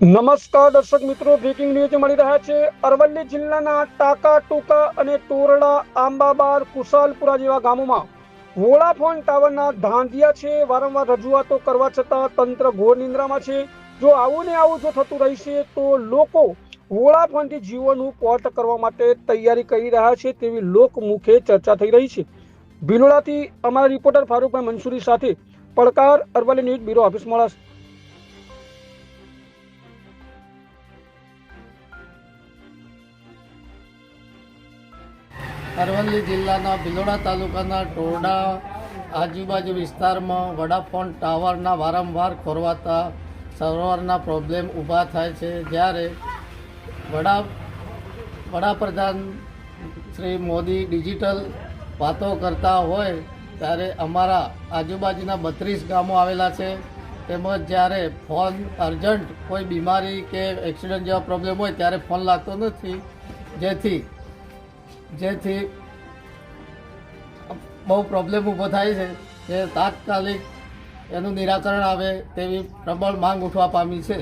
નમસ્કાર દર્શક મિત્રો બ્રેકિંગ ન્યૂઝ મળી રહ્યા છે, અરવલ્લી જિલ્લાના ટાકા, ટૂકા અને તોરડા, આંબાબાર, કુશાલપુરા જેવા ગામોમાં વોડાફોન ટાવરના ધાંધિયા છે. વારંવાર રજૂઆતો કરવા છતાં તંત્ર ઘોર નિંદ્રામાં છે. જો આવું ને આવું જો થતું રહેશે તો લોકો વોડાફોનથી જીવોનું પોર્ટ કરવા માટે તૈયારી કરી રહ્યા છે તેવી લોકમુખે ચર્ચા થઈ રહી છે. ભીલોડાથી અમારા રિપોર્ટર ફારૂકભાઈ મંસૂરી સાથે પડકાર, અરવલ્લી ન્યૂઝ બ્યુરો ઓફિસ મળશે અરવલ્લી જિલ્લાના ભિલોડા તાલુકાના ટોરડા આજુબાજુ વિસ્તારમાં વડાફોન ટાવરના વારંવાર ખોરવાતા સર્વરના પ્રોબ્લેમ ઊભા થાય છે. જ્યારે વડા વડાપ્રધાન શ્રી મોદી ડિજિટલ વાતો કરતા હોય ત્યારે અમારા આજુબાજુના બત્રીસ ગામો આવેલા છે. તેમજ જ્યારે ફોન અર્જન્ટ કોઈ બીમારી કે એક્સિડન્ટ જેવા પ્રોબ્લેમ હોય ત્યારે ફોન લાગતો નથી. જેથી જેથી બહુ પ્રોબ્લેમ ઊભો થાય છે જે તાત્કાલિક એનું નિરાકરણ આવે તેવી પ્રબળ માંગ ઉઠવા પામી છે.